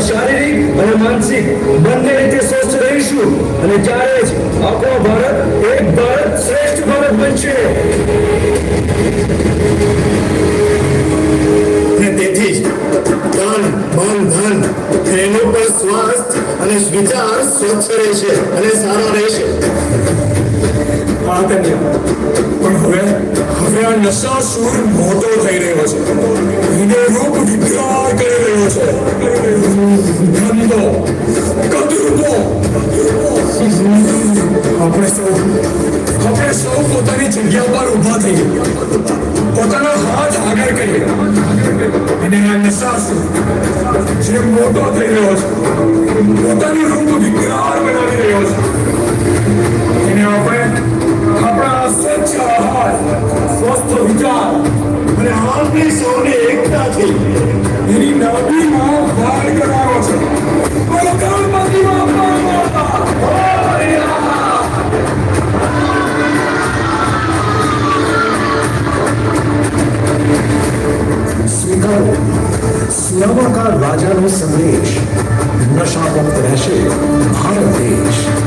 આપણા શારીરિક અને માનસિક બંને રીતે સ્વસ્થ રહીશું. અને ત્યારે જ આપણો ભારત એક ભારત શ્રેષ્ઠ ભારત બનશે. તેથી જ તન મન ધન એનું પણ સ્વાસ્થ્ય અને વિચાર સ્વચ્છ રહેશે અને સારો રહેશે. પણ હવે હવે આ નશાસુર મોટો થઈ રહ્યો છે. એને રૂપ આપણે સૌ આપણે સૌ પોતાની જગ્યા પર ઊભા થઈએ પોતાના હાથ આગળ કરીએ અને આ નશાસુર જે મોટો થઈ રહ્યો છે પોતાનું રૂપ વિકરાળ બનાવી રહ્યો છે એને આપણે આપણા સ્વચ્છ આહાર સ્વસ્થ વિચાર અને આપણી સૌની એકતાથી એની નાભીમાં વાર सियावा का राजा नो संदेश नशा मुक्त रहશે भारत देश।